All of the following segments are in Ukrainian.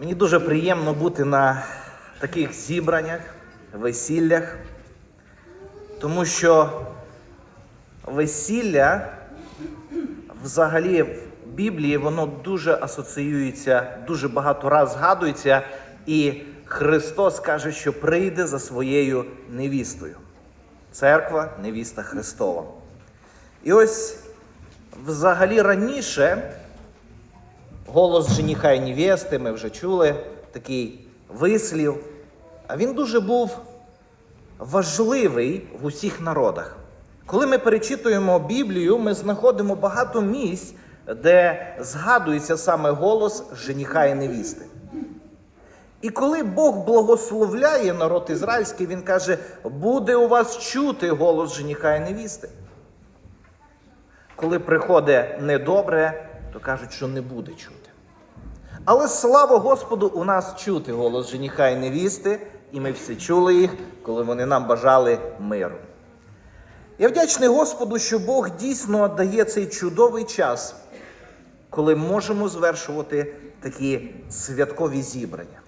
Мені дуже приємно бути на таких зібраннях, весіллях, тому що весілля взагалі в Біблії воно дуже асоціюється, дуже багато раз згадується, і Христос каже, що прийде за своєю невістою. Церква невіста Христова. І ось взагалі раніше голос жениха і невести, ми вже чули такий вислів. А він дуже був важливий в усіх народах. Коли ми перечитуємо Біблію, ми знаходимо багато місць, де згадується саме голос жениха і невісти. І коли Бог благословляє народ ізраїльський, він каже: буде у вас чути голос жениха і невісти. Коли приходить недобре, то кажуть, що не буде чути. Але слава Господу, у нас чути голос жениха і невісти, і ми всі чули їх, коли вони нам бажали миру. Я вдячний Господу, що Бог дійсно дає цей чудовий час, коли можемо звершувати такі святкові зібрання.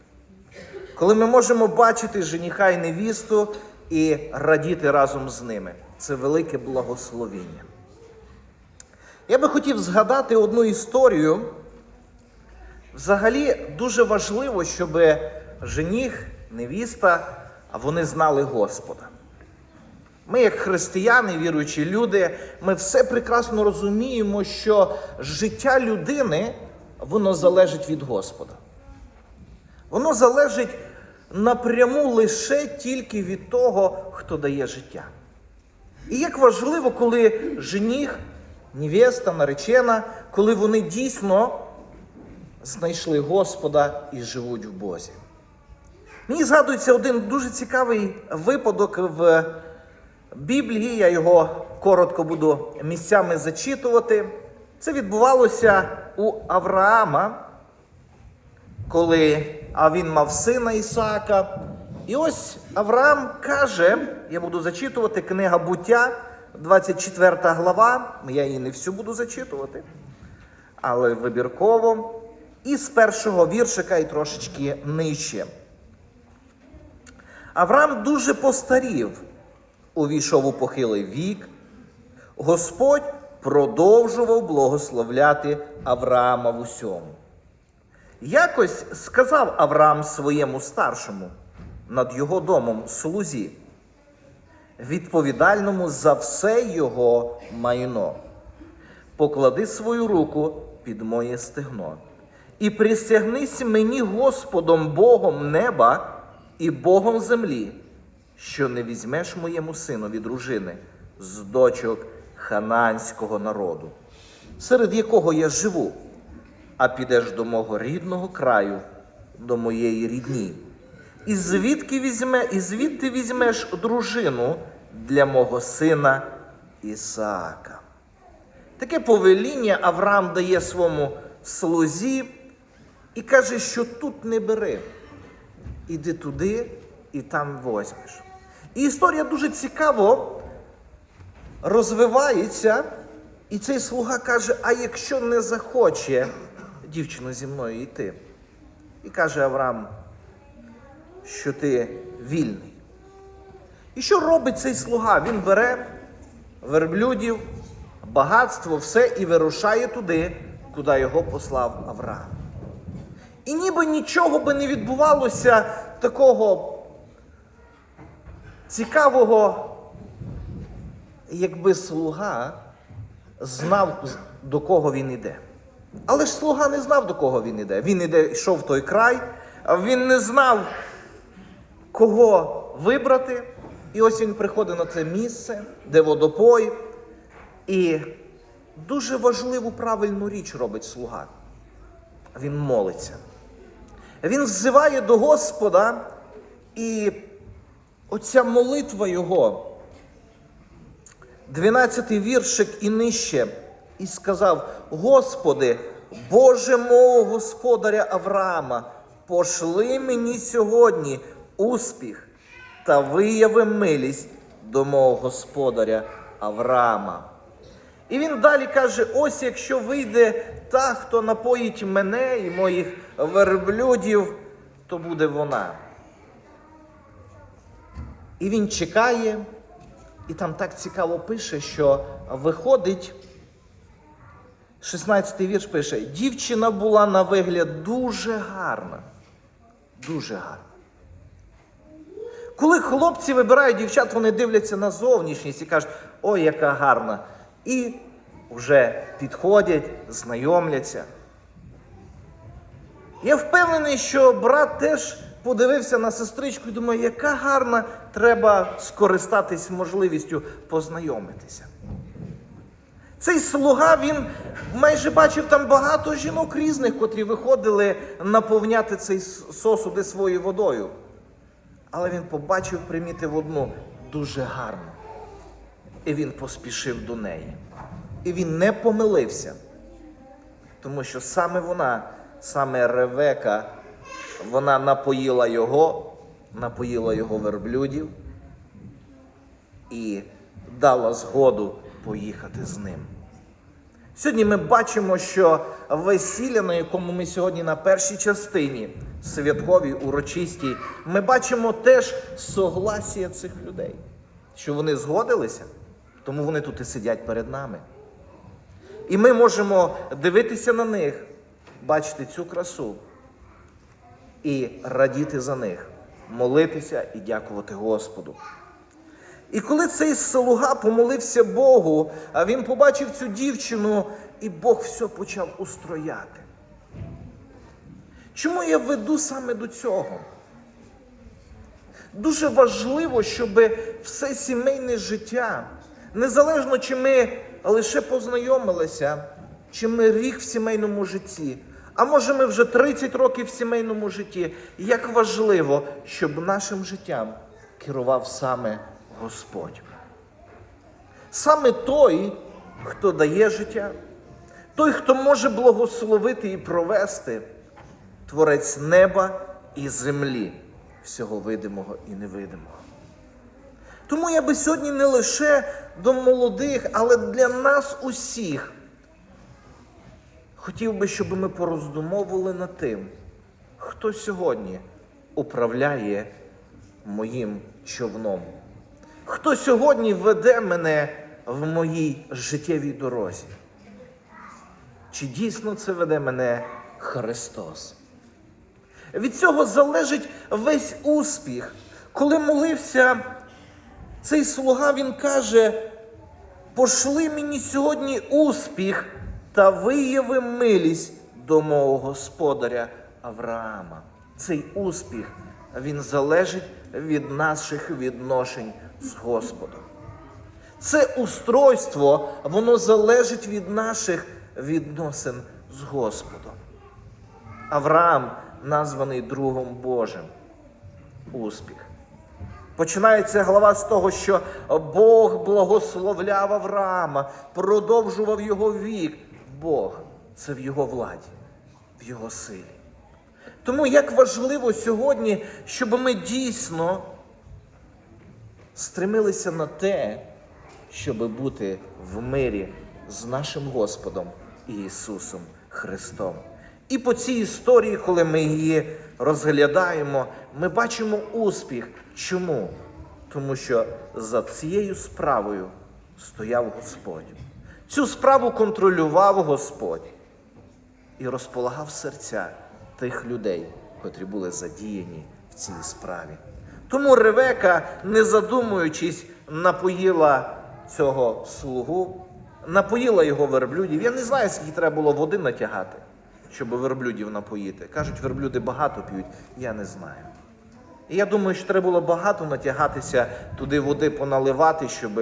Коли ми можемо бачити жениха і невісту і радіти разом з ними. Це велике благословіння. Я би хотів згадати одну історію. Взагалі дуже важливо, щоб жених, невіста, а вони знали Господа. Ми, як християни, віруючі люди, ми все прекрасно розуміємо, що життя людини воно залежить від Господа. Воно залежить напряму лише тільки від того, хто дає життя. І як важливо, коли жених, невеста, наречена, коли вони дійсно знайшли Господа і живуть в Бозі. Мені згадується один дуже цікавий випадок в Біблії. Я його коротко буду місцями зачитувати. Це відбувалося у Авраама, коли а він мав сина Ісаака. І ось Авраам каже: я буду зачитувати книга буття, 24 глава. Я її не всю буду зачитувати, але вибірково. І з першого віршика і трошечки нижче. Авраам дуже постарів, увійшов у похилий вік. Господь продовжував благословляти Авраама в усьому. Якось сказав Авраам своєму старшому над його домом слузі, відповідальному за все його майно. Поклади свою руку під моє стегно і присягнись мені Господом Богом неба і Богом землі, що не візьмеш моєму синові дружини з дочок хананського народу, серед якого я живу, а підеш до мого рідного краю, до моєї рідні. І звідки візьме, і звідти візьмеш дружину для мого сина Ісаака. Таке повеління Авраам дає своєму слузі і каже, що тут не бери. Іди туди і там возьмеш. І історія дуже цікаво розвивається, і цей слуга каже: а якщо не захоче дівчина зі мною йти? І каже Авраам, що ти вільний. І що робить цей слуга? Він бере верблюдів, багатство, все і вирушає туди, куди його послав Авраам. І ніби нічого би не відбувалося такого цікавого, якби слуга знав, до кого він іде. Але ж слуга не знав, до кого він іде. Він іде, йшов в той край, а він не знав, кого вибрати. І ось він приходить на це місце, де водопой. І дуже важливу правильну річ робить слуга. Він молиться. Він взиває до Господа, і оця молитва його, 12-й віршик і нижче, і сказав: Господи, Боже мого господаря Авраама, пошли мені сьогодні успіх та вияви милість до мого господаря Авраама. І він далі каже: ось якщо вийде та, хто напоїть мене і моїх верблюдів, то буде вона. І він чекає, і там так цікаво пише, що виходить. 16-й вірш пише: дівчина була на вигляд дуже гарна. Дуже гарна. Коли хлопці вибирають дівчат, вони дивляться на зовнішність і кажуть, ой, яка гарна. І вже підходять, знайомляться. Я впевнений, що брат теж подивився на сестричку і думає, яка гарна, треба скористатись можливістю познайомитися. Цей слуга, він майже бачив там багато жінок різних, котрі виходили наповняти цей сосуди своєю водою. Але він побачив, примітив одну дуже гарну. І він поспішив до неї. І він не помилився, тому що саме вона, саме Ревека, вона напоїла його, напоїла його верблюдів і дала згоду поїхати з ним. Сьогодні ми бачимо, що весілля, на якому ми сьогодні на першій частині, святковій, урочистій, ми бачимо теж согласія цих людей, що вони згодилися, тому вони тут і сидять перед нами. І ми можемо дивитися на них, бачити цю красу і радіти за них, молитися і дякувати Господу. І коли цей слуга помолився Богу, а він побачив цю дівчину, і Бог все почав устрояти. Чому я веду саме до цього? Дуже важливо, щоб все сімейне життя, незалежно чи ми лише познайомилися, чи ми рік в сімейному житті, а може ми вже 30 років в сімейному житті, як важливо, щоб нашим життям керував саме Господь. Саме той, хто дає життя, той, хто може благословити і провести, творець неба і землі, всього видимого і невидимого. Тому я би сьогодні не лише до молодих, але для нас усіх хотів би, щоб ми пороздумовували над тим, хто сьогодні управляє моїм човном. Хто сьогодні веде мене в моїй життєвій дорозі? Чи дійсно це веде мене Христос? Від цього залежить весь успіх. Коли молився цей слуга, він каже: пошли мені сьогодні успіх та вияви милість до мого господаря Авраама. Цей успіх він залежить від наших відношень з Господом. Це устройство, воно залежить від наших відносин з Господом. Авраам названий другом Божим. Успіх. Починається глава з того, що Бог благословляв Авраама, продовжував його вік. Бог це в його владі, в його силі. Тому як важливо сьогодні, щоб ми дійсно стремилися на те, щоб бути в мирі з нашим Господом Ісусом Христом. І по цій історії, коли ми її розглядаємо, ми бачимо успіх. Чому? Тому що за цією справою стояв Господь. Цю справу контролював Господь і розполагав серця тих людей, котрі були задіяні в цій справі. Тому Ревека, не задумуючись, напоїла цього слугу, напоїла його верблюдів. Я не знаю, скільки треба було води натягати, щоб верблюдів напоїти. Кажуть, верблюди багато п'ють, я не знаю. І я думаю, що треба було багато натягатися, туди води поналивати, щоб,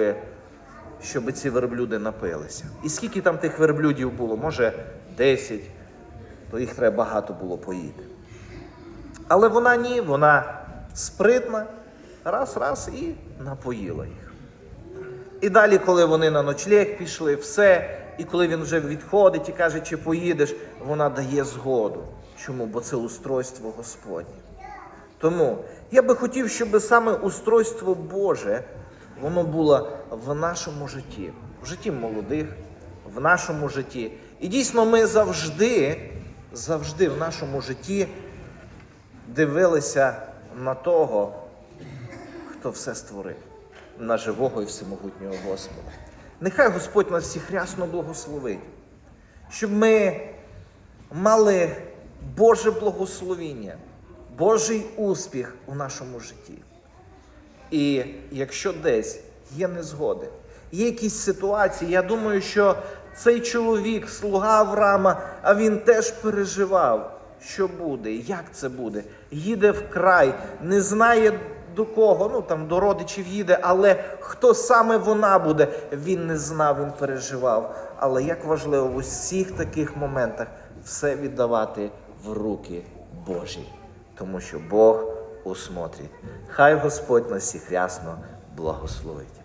щоб ці верблюди напилися. І скільки там тих верблюдів було? Може, 10, то їх треба багато було поїти. Але вона ні, вона спритна, раз, раз і напоїла їх. І далі, коли вони на ночлег пішли, все, і коли він вже відходить і каже, чи поїдеш, вона дає згоду. Чому? Бо це устройство Господнє. Тому я би хотів, щоб саме устройство Боже, воно було в нашому житті, в житті молодих, в нашому житті. І дійсно, ми завжди завжди в нашому житті дивилися на того, хто все створив, на живого і всемогутнього Господа. Нехай Господь нас всіх рясно благословить, щоб ми мали Боже благословіння, Божий успіх у нашому житті. І якщо десь є незгоди, є якісь ситуації, я думаю, що цей чоловік, слуга Авраама, а він теж переживав, що буде, як це буде. Їде в край, не знає до кого, ну там до родичів їде, але хто саме вона буде, він не знав, він переживав. Але як важливо в усіх таких моментах все віддавати в руки Божі, тому що Бог усмотрить. Хай Господь нас всіх рясно благословить.